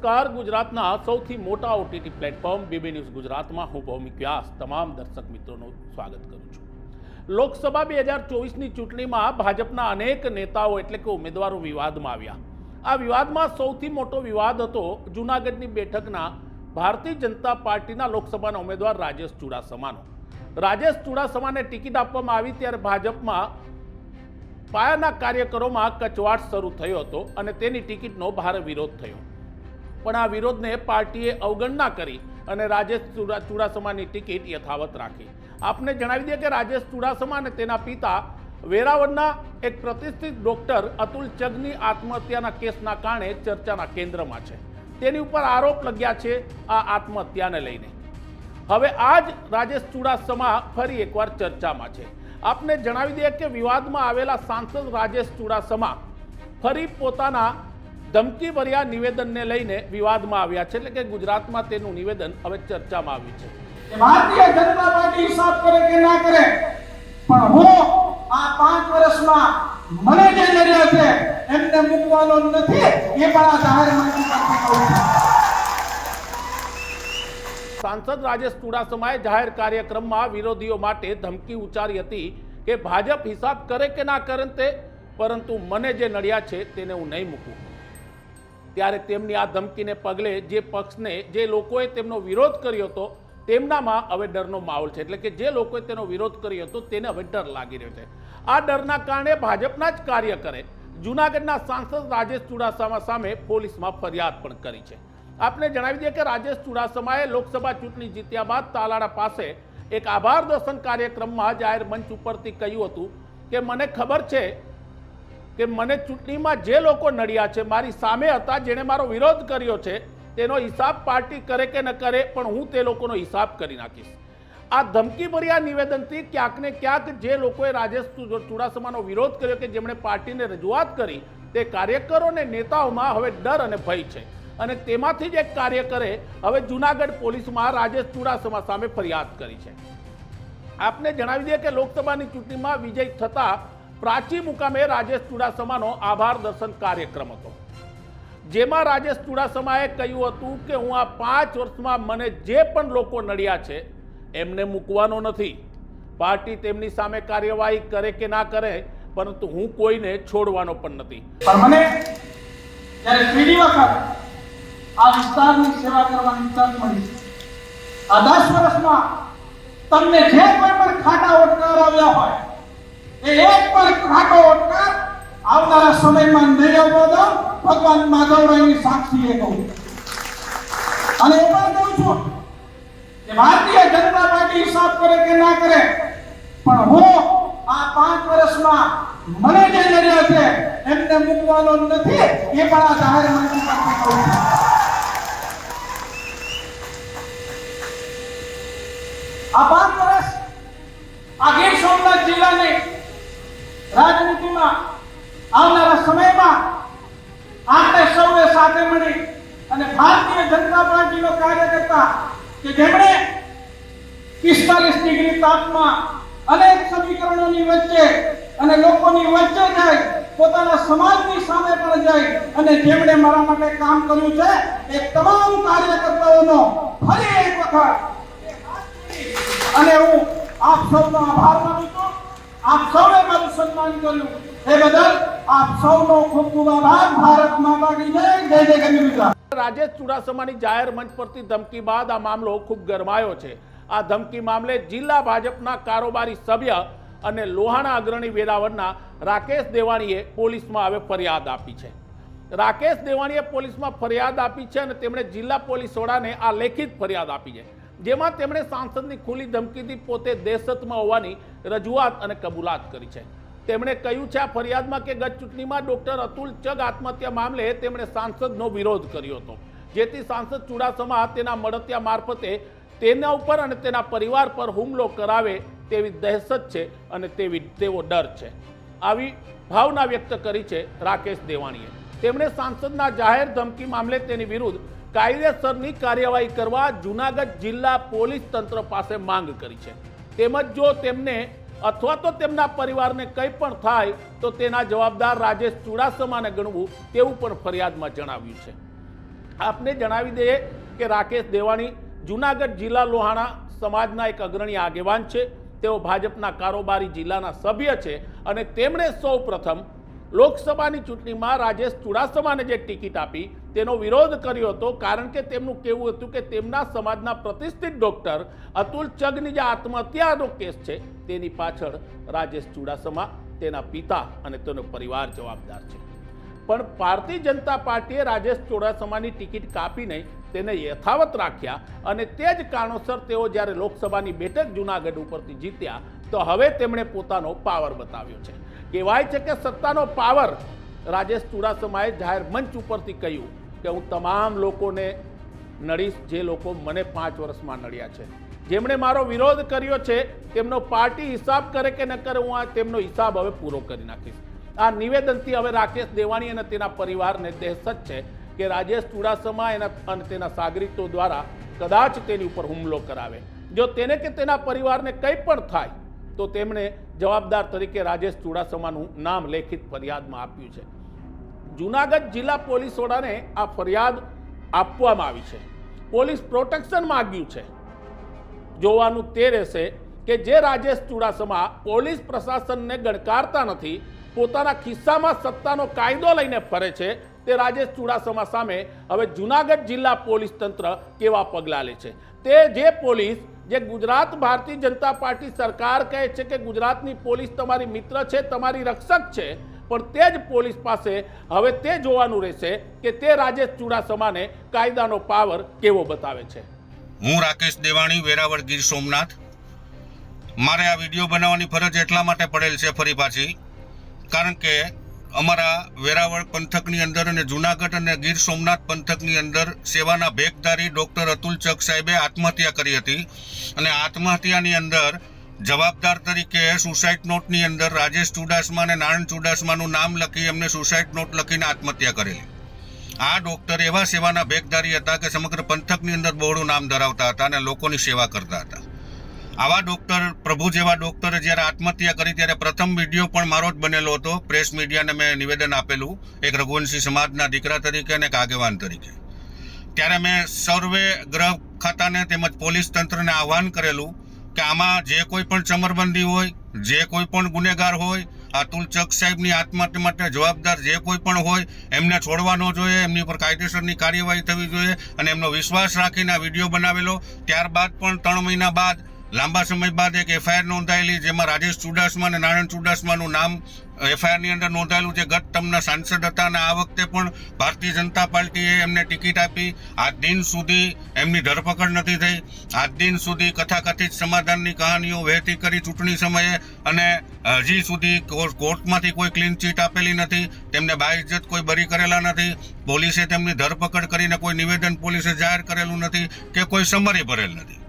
નમસ્કાર. ગુજરાતના સૌથી મોટા ઓટીટી પ્લેટફોર્મ બીબી ન્યૂઝ ગુજરાતમાં હું ભૌમિક વ્યાસ. તમામ દર્શક મિત્રોનું સ્વાગત કરું છું. લોકસભા બે હજાર ચોવીસની ચૂંટણીમાં ભાજપના અનેક નેતાઓ એટલે કે ઉમેદવારો વિવાદમાં આવ્યા. આ વિવાદમાં સૌથી મોટો વિવાદ હતો જૂનાગઢની બેઠકના ભારતીય જનતા પાર્ટીના લોકસભાના ઉમેદવાર રાજેશ ચુડાસમાનો. રાજેશ ચુડાસમાને ટિકિટ આપવામાં આવી ત્યારે ભાજપમાં પાયાના કાર્યકરોમાં કચવાટ શરૂ થયો હતો અને તેની ટિકિટનો ભારે વિરોધ થયો. પણ આ વિરોધને પાર્ટીએ અવગણના કરી અને રાજેશ ચુડા, ચુડાસમાની ટિકિટ યથાવત રાખી. આપને જણાવી દઈએ કે રાજેશ ચુડાસમા અને તેના પિતા વેરાવળના એક પ્રતિષ્ઠિત ડોક્ટર અતુલ ચગની આત્મહત્યાના કેસના કારણે ચર્ચાના કેન્દ્રમાં છે. તેની ઉપર આરોપ લગ્યા છે આ આત્મહત્યાને લઈને. હવે આ જ રાજેશ ચુડાસમા ફરી એકવાર ચર્ચામાં છે. આપને જણાવી દઈએ કે વિવાદમાં આવેલા સાંસદ રાજેશ ચુડાસમા ફરી પોતાના ધમકીભર્યા નિવેદનને લઈને વિવાદમાં આવ્યા છે. એટલે કે ગુજરાતમાં તેનું નિવેદન હવે ચર્ચામાં આવ્યું છે. ભારતીય જનતા પાર્ટી હિસાબ કરે કે ના કરે પણ હું આ પાંચ વર્ષમાં મને જે નડ્યા છે એમને મૂકવાનો નથી એ પણ આ જાહેર સાંસદ રાજેશ ચુડાસમાએ જાહેર કાર્યક્રમમાં વિરોધીઓ માટે ધમકી ઉચ્ચારી હતી કે ભાજપ હિસાબ કરે કે ના કરે તે પરંતુ મને જે નડ્યા છે તેને હું નહીં મૂકું. ત્યારે તેમની આ ધમકીને પગલે જે પક્ષને, જે લોકોએ તેમનો વિરોધ કર્યો હતો, તેમનામાં હવે ડરનો માહોલ છે. એટલે કે જે લોકોએ તેનો વિરોધ કર્યો હતો, તેને હવે ડર લાગી રહ્યો છે. આ ડરના કારણે ભાજપના જ કાર્યકરે જૂનાગઢના સાંસદ રાજેશ ચુડાસમા સામે પોલીસમાં ફરિયાદ પણ કરી છે. આપને જણાવી દઈએ કે રાજેશ ચુડાસમાએ લોકસભા ચૂંટણી જીત્યા બાદ તાલાડા પાસે એક આભાર દર્શન કાર્યક્રમમાં જાહેર મંચ ઉપરથી કહ્યું હતું કે, મને ખબર છે કે મને ચૂંટણીમાં જે લોકો નડ્યા છે, મારી સામે હતા જેણે મારો વિરોધ કર્યો છે, તેનો હિસાબ પાર્ટી કરે કે ન કરે, પણ હું તે લોકોનો હિસાબ કરી નાખીશ. આ ધમકીભર્યા નિવેદનથી ક્યાંક ને ક્યાંક જે લોકોએ રાજેશ ચુડાસમાનો વિરોધ કર્યો કે જેમણે પાર્ટીને રજૂઆત કરી, તે કાર્યકરો અને નેતાઓમાં હવે ડર અને ભય છે. અને તેમાંથી જ એક કાર્યકરે હવે જૂનાગઢ પોલીસમાં રાજેશ ચુડાસમા સામે ફરિયાદ કરી છે. આપને જણાવી દઈએ કે લોકસભાની ચૂંટણીમાં વિજય થતા પ્રાચી મુકામે રાજેશ ચુડાસમાનો આભાર દર્શન કાર્યક્રમ હતો. જેમાં રાજેશ ચુડાસમાએ કહ્યું હતું કે, હું આ પાંચ વર્ષમાં મને જે પણ લોકો નડ્યા છે, એમને મૂકવાનો નથી. પાર્ટી તેમની સામે કાર્યવાહી કરે કે ના કરે, પરંતુ હું કોઈને છોડવાનો પણ નથી. મને જ્યારે વખત આ વિસ્તારની સેવા કરવાની તક મળી, આ દસ વર્ષમાં તમને જે કોઈ પણ ખાટા ઓટકાર આવ્યા હોય એ એક પણ ખાટો ઓટકાર આવનારા સમયમાં નહીં આવવા દો ભગવાન માધવરાયની સાક્ષીએ કહું. અને એ પણ કહું છું કે ભારતીય જનતા પાર્ટી હિસાબ કરે કે ના કરે, પણ હું આ પાંચ વર્ષમાં મને જે નડ્યા છે, એમને મૂકવાનો નથી, એ પણ આ જાહેર મંચ પરથી કહું છું આ પાંચ વર્ષ આ ગીર સોમનાથ જિલ્લાની રાજનીતિમાં આવનારા સમયમાં આપણે સૌએ સાથે મળી અને ભારતીય જનતા પાર્ટીનો કાર્યકર્તા કે જેમણે પિસ્તાલીસ ડિગ્રી તાપમાં અનેક સમીકરણોની વચ્ચે અને લોકોની વચ્ચે જાય, પોતાના સમાજની સામે પણ જાય અને જેમણે મારા માટે કામ કર્યું છે, એ તમામ કાર્યકર્તાઓનો ફરી એક વખત અને હું આપ સૌનો આભાર માનું છું. આપ સૌએ મારું સન્માન કર્યું. એ બદલ આપ સૌનો ખૂબ ખૂબ આભાર. ભારત માતા કી જય. જય જય ગમી રાજેશ ચુડાસમાની જાહેર મંચ પરથી ધમકી બાદ આ મામલો ખૂબ ગરમાયો છે. આ ધમકી મામલે જિલ્લા ભાજપના કારોબારી સભ્ય અને લોહાણા અગ્રણી વેરાવળના રાકેશ દેવાણીએ પોલીસમાં હવે ફરિયાદ આપી છે. રાકેશ દેવાણીએ પોલીસમાં ફરિયાદ આપી છે અને તેમણે જિલ્લા પોલીસ વડાને આ લેખિત ફરિયાદ આપી છે. જેમાં તેમણે સાંસદની ખુલ્લી ધમકીથી પોતે દેશતમાં હોવાની રજૂઆત અને કબૂલાત કરી છે. તેમણે કહ્યું છે, આ ફરિયાદમાં કે ગત ચૂંટણીમાં ડોક્ટર અતુલ ચગ આત્મહત્યા મામલે તેમણે સાંસદનો વિરોધ કર્યો હતો. જેથી સાંસદ ચુડાસમા તેના મળતિયા મારફતે તેના ઉપર અને તેના પરિવાર પર હુમલો કરાવે તેવી દહેશત છે અને તેવી તેવો ડર છે. આવી ભાવના વ્યક્ત કરી છે રાકેશ દેવાણીએ. તેમણે સાંસદના જાહેર ધમકી મામલે તેની વિરુદ્ધ કાયદેસરની કાર્યવાહી કરવા જૂનાગઢ જિલ્લા પોલીસ તંત્ર પાસે માંગ કરી છે. તેમજ જો તેમને અથવા તો તેમના પરિવારને કંઈ પણ થાય, તો તેના જવાબદાર રાજેશ ચુડાસમાને ગણવું તેવું પણ ફરિયાદમાં જણાવ્યું છે. આપને જણાવી દઈએ કે રાકેશ દેવાણી જુનાગઢ જિલ્લા લોહાણા સમાજના એક અગ્રણી આગેવાન છે. તેઓ ભાજપના કારોબારી જિલ્લાના સભ્ય છે અને તેમણે સૌ લોકસભાની ચૂંટણીમાં રાજેશ ચુડાસમાને જે ટિકિટ આપી તેનો વિરોધ કર્યો હતો. કારણ કે તેમનું કહેવું હતું કે તેમના સમાજના પ્રતિષ્ઠિત ડોક્ટર અતુલ ચગની જે આત્મહત્યાનો કેસ છે તેની પાછળ રાજેશ ચુડાસમા, તેના પિતા અને તેનો પરિવાર જવાબદાર છે. પણ ભારતીય જનતા પાર્ટીએ રાજેશ ચોડાસમાની ટિકિટ કાપીને તેને યથાવત રાખ્યા અને તે જ કારણોસર તેઓ જ્યારે લોકસભાની બેઠક જૂનાગઢ ઉપરથી જીત્યા, તો હવે તેમણે પોતાનો પાવર બતાવ્યો છે. કહેવાય છે કે સત્તાનો પાવર રાજેશ ચુડાસમાએ જાહેર મંચ ઉપરથી કહ્યું કે હું તમામ લોકોને નડીશ, જે લોકો મને પાંચ વર્ષમાં નડ્યા છે. જેમણે મારો વિરોધ કર્યો છે, તેમનો પાર્ટી હિસાબ કરે કે ન કરે, હું આ તેમનો હિસાબ હવે પૂરો કરી નાખીશ. આ નિવેદનથી હવે રાકેશ દેવાણી અને તેના પરિવારને દહેશત છે કે રાજેશ ચુડાસમા એના અને તેના સાગરીતો દ્વારા કદાચ તેની ઉપર હુમલો કરાવે. જો તેને કે તેના પરિવારને કંઈ પણ થાય, તો તેમણે જવાબદાર તરીકે રાજેશ ચુડાસમાનું નામ લેખિત ફરિયાદમાં આપ્યું છે. જુનાગઢ જિલ્લા પોલીસ વડાને આ ફરિયાદ આપવામાં આવી છે. પોલીસ પ્રોટેક્શન માગ્યું છે. જોવાનું તે રહેશે કે જે રાજેશ ચુડાસમા પોલીસ પ્રશાસનને ગણકારતા નથી પોતાના ખિસ્સામાં સત્તાનો કાયદો લઈને ફરે છે તે રાજેશ ચુડાસમા સામે હવે જુનાગઢ જિલ્લા પોલીસ તંત્ર કેવા પગલાં લે છે? તે જે પોલીસ, જે ગુજરાત ભારતીય જનતા પાર્ટી સરકાર કહે છે કે ગુજરાતની પોલીસ તમારી મિત્ર છે, તમારી રક્ષક છે, પણ તે જ પોલીસ પાસે હવે તે જોવાનું રહેશે કે તે રાજેશ ચુડાસમાને કાયદાનો પાવર કેવો બતાવે છે? હું રાકેશ દેવાણી, વેરાવળ ગીર સોમનાથ. મારે આ વીડિયો બનાવવાની ફરજ એટલા માટે પડેલ છે ફરી પાછી. કારણ કે અમારા વેરાવળ પંથકની અંદર અને જુનાગઢ અને ગીર સોમનાથ પંથકની અંદર સેવાના ભેગધારી ડૉક્ટર અતુલ ચક સાહેબે આત્મહત્યા કરી હતી. અને આત્મહત્યાની અંદર જવાબદાર તરીકે સુસાઇડ નોટની અંદર રાજેશ ચુડાસમા અને નારાયણ ચુડાસમાનું નામ લખી એમને સુસાઇડ નોટ લખીને આત્મહત્યા કરેલી. આ ડોક્ટર એવા સેવાના ભેગધારી હતા કે સમગ્ર પંથકની અંદર બહોળું નામ ધરાવતા હતા અને લોકોની સેવા કરતા હતા. આવા ડોક્ટર, પ્રભુ જેવા ડોક્ટરે જ્યારે આત્મહત્યા કરી ત્યારે પ્રથમ વીડિયો પણ મારો જ બનેલો હતો. પ્રેસ મીડિયાને મેં નિવેદન આપેલું એક રઘુવંશી સમાજના દીકરા તરીકે અને એક આગેવાન તરીકે. ત્યારે મેં સર્વે ગ્રહ ખાતાને તેમજ પોલીસ તંત્રને આહવાન કરેલું કે આમાં જે કોઈ પણ ચમરબંધી હોય, જે કોઈ પણ ગુનેગાર હોય અતુલ ચક સાહેબની આત્મહત્યા માટે જવાબદાર જે કોઈ પણ હોય, એમને છોડવા ન જોઈએ, એમની પર કાયદેસરની કાર્યવાહી થવી જોઈએ અને એમનો વિશ્વાસ રાખીને આ વીડિયો બનાવેલો. ત્યારબાદ પણ ત્રણ મહિના બાદ લાંબા સમય બાદ એક એફઆઈઆર નોંધાયેલી જેમાં રાજેશ ચુડાસમા અને નારાયણ ચુડાસમાનું નામ એફઆઈઆરની અંદર નોંધાયેલું છે. ગત ટર્મના સાંસદ હતા અને આ વખતે પણ ભારતીય જનતા પાર્ટીએ એમને ટિકિટ આપી. આજ દિન સુધી એમની ધરપકડ નથી થઈ. આજ દિન સુધી કથાકથિત સમાધાનની કહાનીઓ વહેતી કરી ચૂંટણી સમયે અને હજી સુધી કોર્ટમાંથી કોઈ ક્લીન ચીટ આપેલી નથી. તેમને બાઇજ્જત કોઈ બરી કરેલા નથી. પોલીસે તેમની ધરપકડ કરીને કોઈ નિવેદન પોલીસે જાહેર કરેલું નથી કે કોઈ સમરી ભરેલ નથી.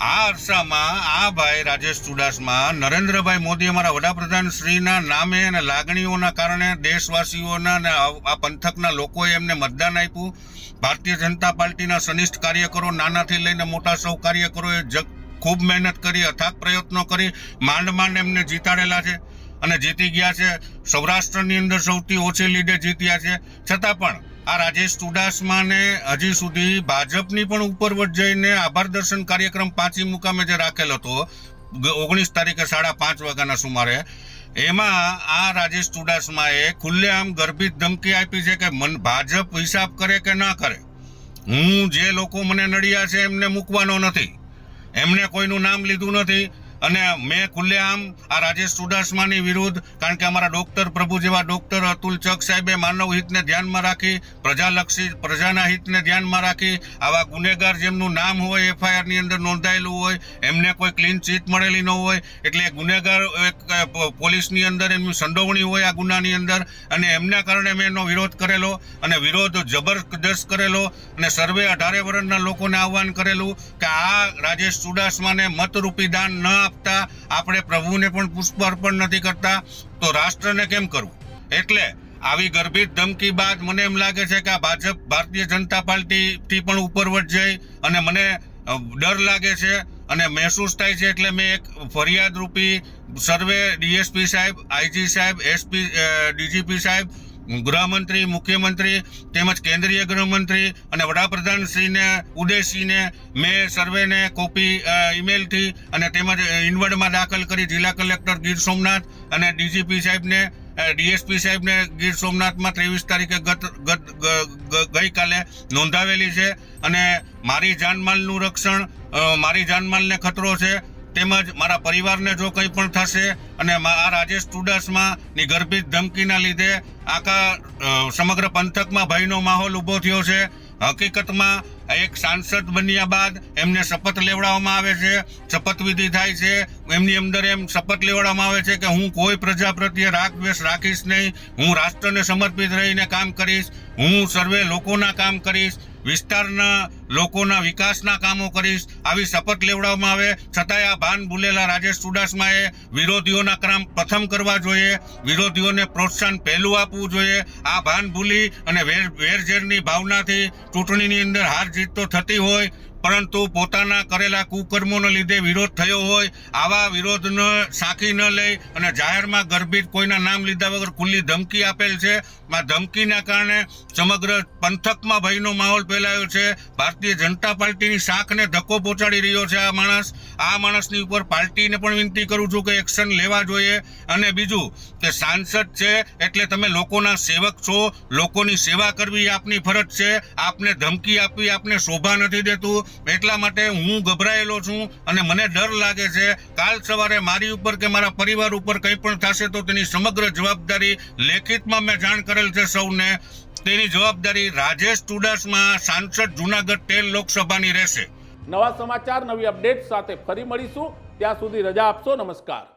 આ અરસામાં આ ભાઈ રાજેશ ચુડાસમા, નરેન્દ્રભાઈ મોદી અમારા વડાપ્રધાન શ્રીના નામે અને લાગણીઓના કારણે દેશવાસીઓના અને આ પંથકના લોકોએ એમને મતદાન આપ્યું. ભારતીય જનતા પાર્ટીના સનિષ્ઠ કાર્યકરો નાનાથી લઈને મોટા સૌ કાર્યકરોએ જગ, ખૂબ મહેનત કરી, અથાગ પ્રયત્નો કરી, માંડ માંડ એમને જીતાડેલા છે અને જીતી ગયા છે. સૌરાષ્ટ્રની અંદર સૌથી ઓછી લીડે જીત્યા છે. છતાં પણ આ રાજેશ ચુડાસમાને હજી સુધી ભાજપની પણ ઉપરવટ જઈને આભાર દર્શન કાર્યક્રમ પાંચી મુકામે જે રાખેલ હતો ઓગણીસ તારીખે સાડા પાંચ વાગ્યાના સુમારે, એમાં આ રાજેશ ચુડાસમાએ ખુલ્લેઆમ ગર્ભિત ધમકી આપી છે કે મન, ભાજપ હિસાબ કરે કે ના કરે? હું જે લોકો મને નડ્યા છે એમને મૂકવાનો નથી. એમને કોઈનું નામ લીધું નથી. અને મેં ખુલ્લેઆમ આ રાજેશ ચુડાસમાની વિરુદ્ધ, કારણ કે અમારા ડોક્ટર પ્રભુ જેવા ડોક્ટર અતુલ ચક સાહેબે માનવ હિતને ધ્યાનમાં રાખી, પ્રજાલક્ષી, પ્રજાના હિતને ધ્યાનમાં રાખી, આવા ગુનેગાર જેમનું નામ હોય, એફઆઈઆરની અંદર નોંધાયેલું હોય, એમને કોઈ ક્લીન ચીટ મળેલી ન હોય, એટલે ગુનેગાર એક પોલીસની અંદર એમની સંડોવણી હોય આ ગુનાની અંદર, અને એમના કારણે મેં એનો વિરોધ કરેલો, અને વિરોધ જબરદસ્ત કરેલો, અને સર્વે અઢારે વર્ષના લોકોને આહવાન કરેલું કે આ રાજેશ ચુડાસમાને મતરૂપી દાન ન આપતા આપણે પ્રભુને પણ પુષ્પ અર્પણ નથી કરતા, તો રાષ્ટ્રને કેમ કરવું? એટલે આવી ગર્ભિત ધમકી બાદ મને એમ લાગે છે કે આ ભાજપ, ભારતીય જનતા પાર્ટીથી પણ ઉપરવટ જાય અને મને ડર લાગે છે અને મહેસૂસ થાય છે એટલે મેં એક ફરિયાદ રૂપી સર્વે ડીએસપી સાહેબ, આઈજી સાહેબ, એસપી ડીજીપી સાહેબ ગૃહમંત્રી, મુખ્યમંત્રી તેમજ કેન્દ્રીય ગૃહમંત્રી અને વડાપ્રધાનશ્રીને ઉદ્દેશીને મેં સર્વેને કોપી ઈમેલથી અને તેમજ ઇનવર્ડમાં દાખલ કરી જિલ્લા કલેક્ટર ગીર સોમનાથ અને ડીજીપી સાહેબને ડીએસપી સાહેબને ગીર સોમનાથમાં ત્રેવીસ તારીખે ગત ગત ગઈકાલે નોંધાવેલી છે. અને મારી જાનમાલનું રક્ષણ મારી જાનમાલને ખતરો છે. તેમજ મારા પરિવારને જો કંઈ પણ થશે અને આ રાજેશ ચુડાસમા ની ગર્ભિત ધમકીના લીધે આખા સમગ્ર પંથકમાં ભયનો માહોલ ઊભો થયો છે. હકીકતમાં એક સાંસદ બન્યા બાદ એમને શપથ લેવડાવવામાં આવે છે. શપથવિધિ થાય છે. એમની અંદર એમ શપથ લેવડાવવામાં આવે છે કે હું કોઈ પ્રજા પ્રત્યે રાગ દ્વેષ રાખીશ નહીં. હું રાષ્ટ્રને સમર્પિત રહીને કામ કરીશ. હું સર્વે લોકોના કામ કરીશ. વિસ્તારના લોકોના વિકાસના કામો કરીશ આવી શપથ લેવડાવવામાં આવે. છતાંય આ ભાન ભૂલેલા રાજેશ ચુડાસમાએ વિરોધીઓના કામ પ્રથમ કરવા જોઈએ. વિરોધીઓને પ્રોત્સાહન પહેલું આપવું જોઈએ. આ ભાન ભૂલી અને વેર, વેરઝેરની ભાવનાથી ચૂંટણીની અંદર હાર જીત તો થતી હોય. પરંતુ પોતાના કરેલા કુકર્મોને લીધે વિરોધ થયો હોય, આવા વિરોધને સાંખી ન લઈ અને જાહેરમાં ગર્ભિત કોઈના નામ લીધા વગર ખુલ્લી ધમકી આપેલ છે. આ ધમકીના કારણે સમગ્ર પંથકમાં ભયનો માહોલ ફેલાયો છે. ભારતીય જનતા પાર્ટીની શાખને ધક્કો પહોંચાડી રહ્યો છે આ માણસ. આ માણસની ઉપર પાર્ટીને પણ વિનંતી કરું છું કે એક્શન લેવા જોઈએ. અને બીજું કે સાંસદ છે એટલે તમે લોકોના સેવક છો. લોકોની સેવા કરવી આપની ફરજ છે. આપને ધમકી આપવી આપને શોભા નથી દેતું. એટલા માટે હું ગભરાયેલો છું અને મને ડર લાગે છે, કાલ સવારે મારી ઉપર કે મારા પરિવાર ઉપર કંઈ પણ થશે તો તેની સમગ્ર જવાબદારી લેખિતમાં મેં જાણ કરેલ છે સૌને. તેની જવાબદારી રાજેશ ચુડાસમા સાંસદ જુનાગઢ તેલ લોકસભાની રહેશે. નવા સમાચાર, નવી અપડેટ સાથે ફરી મળીશું. ત્યાં સુધી રજા આપશો. નમસ્કાર.